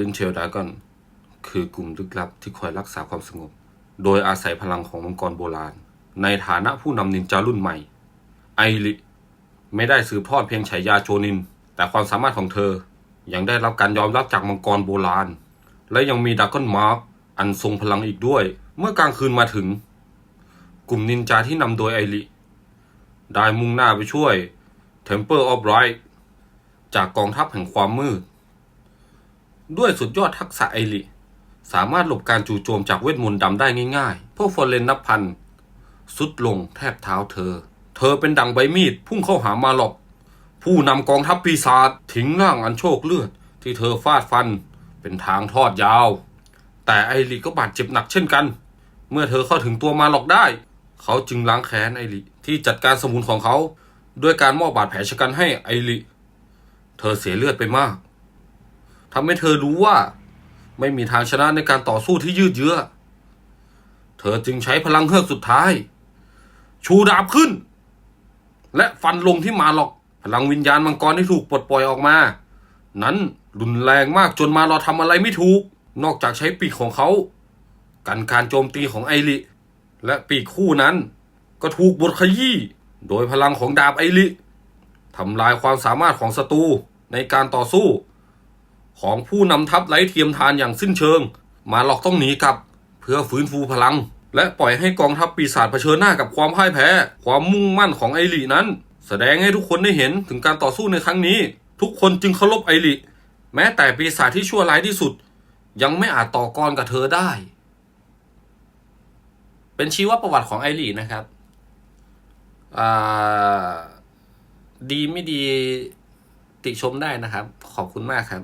ลินเทลดากอนคือกลุ่มลึกลับที่คอยรักษาความสงบ โดยอาศัยพลังของมังกรโบราณ ในฐานะผู้นำนินจารุ่นใหม่ ไอริไม่ได้สืบทอดเพียงฉายาโจนิน แต่ความสามารถของเธอ ยังได้รับการยอมรับจากมังกรโบราณ และยังมีดากอนมาร์กอันทรงพลังอีกด้วย เมื่อกลางคืนมาถึง กลุ่มนินจาที่นำโดยไอริได้มุ่งหน้าไปช่วย Temple of Light จากกองทัพแห่งความมืด ด้วยสุดยอดทักษะไอริสามารถหลบการจู่โจมจากเวทมนต์ดำได้ง่ายๆ พวกฟอร์เรนนับพันสุดลงแทบเท้าเธอ เธอเป็นดังใบมีด พุ่งเข้าหามาหลอกผู้นำกองทัพปีศาจทิ้งร่างอันโชคเลือด ที่เธอฟาดฟันเป็นทางทอดยาว แต่ไอริก็บาดเจ็บหนักเช่นกัน เมื่อเธอเข้าถึงตัวมาหลอกได้ เขาจึงล้างแค้นไอริที่จัดการสมุนของเขา ด้วยการมอบบาดแผลชะกันให้ไอริเธอเสียเลือดไปมาก ทำให้เธอรู้ว่า ไม่มีทางชนะในการต่อสู้ที่ยืดเยื้อ เธอจึงใช้พลังเฮือกสุดท้าย ชูดาบขึ้น และฟันลงที่มาหลอก พลังวิญญาณมังกรที่ถูกปลดปล่อยออกมา นั้นรุนแรงมากจนมาเราทำอะไรไม่ถูก นอกจากใช้ปีกของเขา กันการโจมตีของไอริและปีกคู่นั้น ก็ถูกบดขยี้โดยพลังของดาบไอริทำลายความสามารถของศัตรูในการต่อสู้ ของผู้นำทัพไร้เทียมทานอย่างสิ้นเชิง มาหลอกต้องหนีกลับ เพื่อฟื้นฟูพลัง และปล่อยให้กองทัพปีศาจเผชิญหน้ากับความพ่ายแพ้ ความมุ่งมั่นของไอรินั้น แสดงให้ทุกคนได้เห็นถึงการต่อสู้ในครั้งนี้ ทุกคนจึงเคารพไอริแม้แต่ปีศาจที่ชั่วร้ายที่สุด ยังไม่อาจต่อกรกับเธอได้ เป็นชีวประวัติของไอรีนะครับดีไม่ดีติชมได้นะครับ ขอบคุณมากครับ